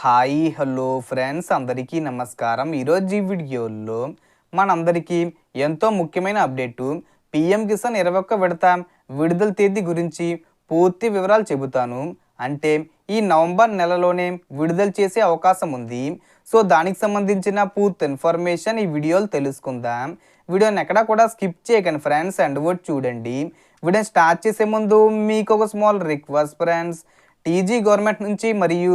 Hi hello friends అందరికీ నమస్కారం. ఈరోజు ఈ వీడియోలో మనందరికీ ఎంతో ముఖ్యమైన అప్డేటు. పిఎం కిసాన్ ఇరవై ఒక్క విడత విడుదల తేదీ గురించి పూర్తి వివరాలు చెబుతాను. అంటే ఈ నవంబర్ నెలలోనే విడుదల చేసే అవకాశం ఉంది. సో దానికి సంబంధించిన పూర్తి ఇన్ఫర్మేషన్ ఈ వీడియోలో తెలుసుకుందాం. వీడియోని ఎక్కడా కూడా స్కిప్ చేయకండి ఫ్రెండ్స్ అండ్ వర్డ్ చూడండి. వీడియో స్టార్ట్ చేసే ముందు మీకు ఒక small request friends. TG government నుంచి మరియు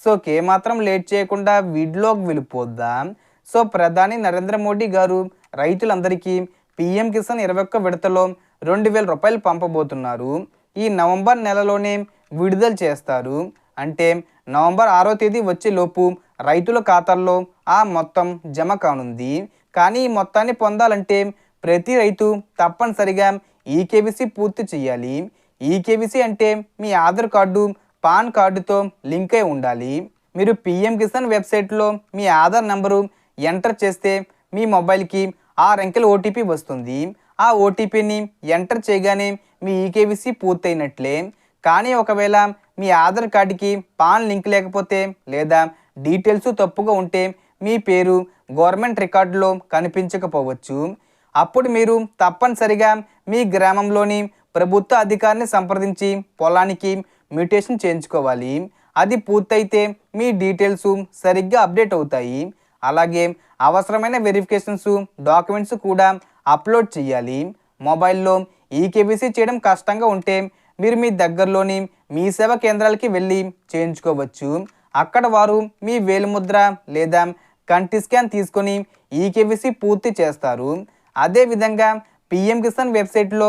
సో ఏమాత్రం మాత్రం లేట్ చేయకుండా వీడియోకి వెళ్ళిపోద్దాం? సో ప్రధాని నరేంద్ర మోడీ గారు రైతులందరికీ పిఎం కిసాన్ ఇరవై ఒక్క విడతలో రెండు వేల రూపాయలు పంపబోతున్నారు. ఈ నవంబర్ నెలలోనే విడుదల చేస్తారు. అంటే నవంబర్ ఆరో తేదీ వచ్చేలోపు రైతుల ఖాతాల్లో ఆ మొత్తం జమ కానుంది. కానీ ఈ మొత్తాన్ని పొందాలంటే ప్రతి రైతు తప్పనిసరిగా ఈకేబీసీ పూర్తి చేయాలి. ఈకేబీసీ అంటే మీ ఆధార్ కార్డు పాన్ కార్డుతో లింక్ అయి ఉండాలి. మీరు పిఎం కిసాన్ వెబ్సైట్లో మీ ఆధార్ నంబరు ఎంటర్ చేస్తే మీ మొబైల్కి ఆరు అంకెల ఓటీపీ వస్తుంది. ఆ ఓటీపీని ఎంటర్ చేయగానే మీ ఈకేవీసీ పూర్తయినట్లే. కానీ ఒకవేళ మీ ఆధార్ కార్డుకి పాన్ లింక్ లేకపోతే లేదా డీటెయిల్స్ తప్పుగా ఉంటే మీ పేరు గవర్నమెంట్ రికార్డులో కనిపించకపోవచ్చు. అప్పుడు మీరు తప్పనిసరిగా మీ గ్రామంలోని ప్రభుత్వ అధికారిని సంప్రదించి పొలానికి మ్యూటేషన్ చేయించుకోవాలి. అది పూర్తయితే మీ డీటెయిల్స్ సరిగ్గా అప్డేట్ అవుతాయి. అలాగే అవసరమైన వెరిఫికేషన్స్ డాక్యుమెంట్స్ కూడా అప్లోడ్ చేయాలి. మొబైల్లో ఈకేబీసీ చేయడం కష్టంగా ఉంటే మీరు మీ దగ్గరలోని మీ సేవా కేంద్రాలకి వెళ్ళి చేయించుకోవచ్చు. అక్కడ వారు మీ వేలిముద్ర లేదా కంటి స్కాన్ తీసుకొని ఈకేబీసీ పూర్తి చేస్తారు. అదేవిధంగా పిఎం కిసాన్ వెబ్సైట్లో